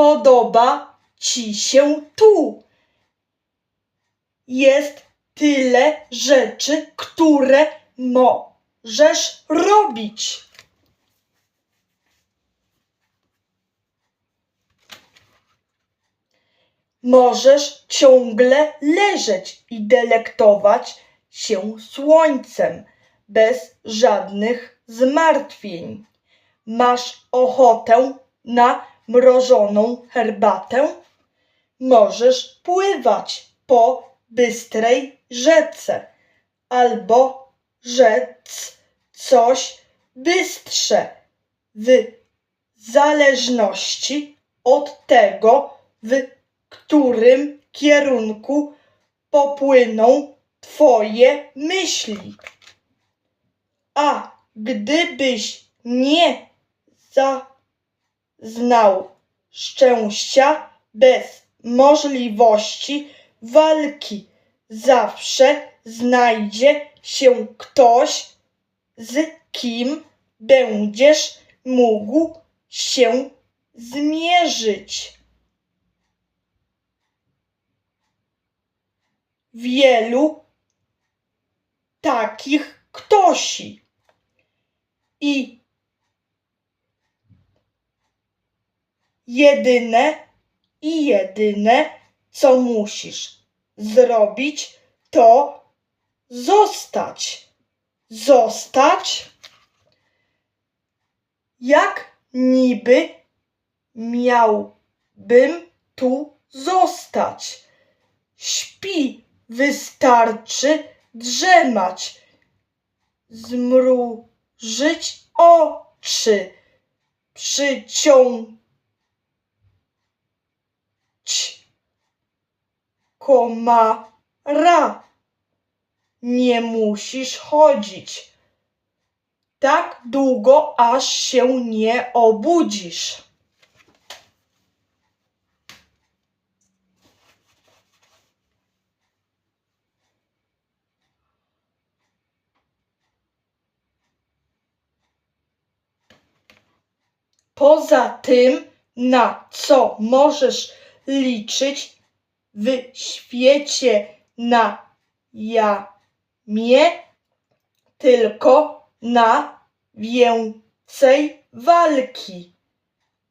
podoba ci się tu. Jest tyle rzeczy, które możesz robić. Możesz ciągle leżeć i delektować się słońcem bez żadnych zmartwień. Masz ochotę na mrożoną herbatę? Możesz pływać po bystrej rzece albo rzec coś bystrze w zależności od tego, w którym kierunku popłyną Twoje myśli. A gdybyś nie zaznał szczęścia bez możliwości walki, zawsze znajdzie się ktoś, z kim będziesz mógł się zmierzyć. Wielu takich ktosi. I jedyne i jedyne, co musisz zrobić, to zostać. Zostać? Jak niby miałbym tu zostać? Śpi, wystarczy drzemać, zmrużyć oczy, komara. Nie musisz chodzić tak długo, aż się nie obudzisz. Poza tym, na co możesz liczyć w świecie na jamie, tylko na więcej walki,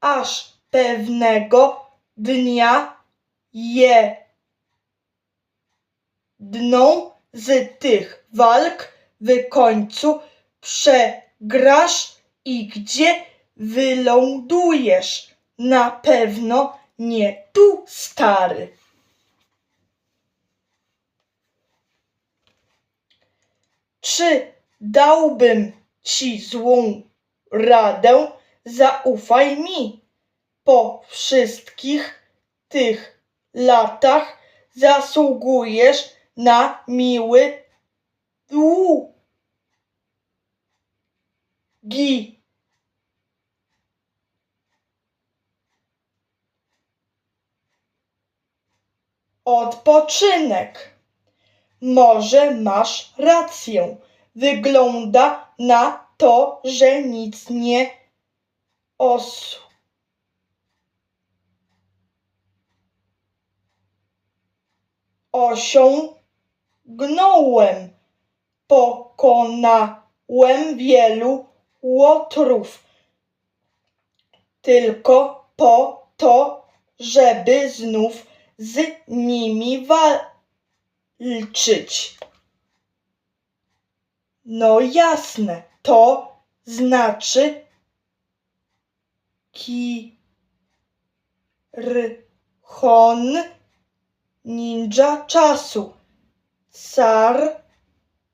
aż pewnego dnia jedną z tych walk w końcu przegrasz i gdzie wylądujesz? Na pewno nie tu, stary. Czy dałbym ci złą radę? Zaufaj mi. Po wszystkich tych latach zasługujesz na miły długi odpoczynek. Może masz rację. Wygląda na to, że nic nie os. Osiągnąłem. Pokonałem wielu łotrów. Tylko po to, żeby znów z nimi walczyć. No jasne, to znaczy Kirchon ninja czasu. Car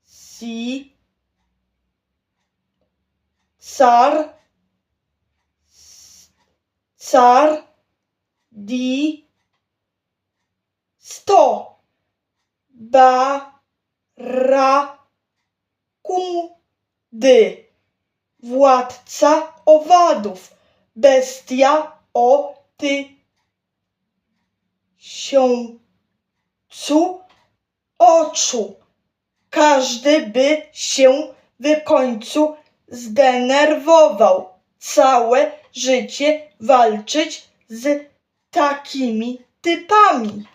si car car di sto barakundy. Władca owadów. Bestia o tysiącu oczu. Każdy by się w końcu zdenerwował. Całe życie walczyć z takimi typami.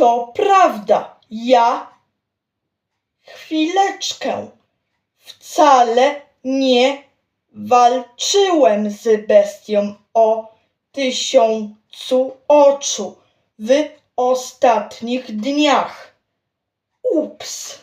To prawda, ja chwileczkę wcale nie walczyłem z bestią o tysiącu oczu w ostatnich dniach. Ups.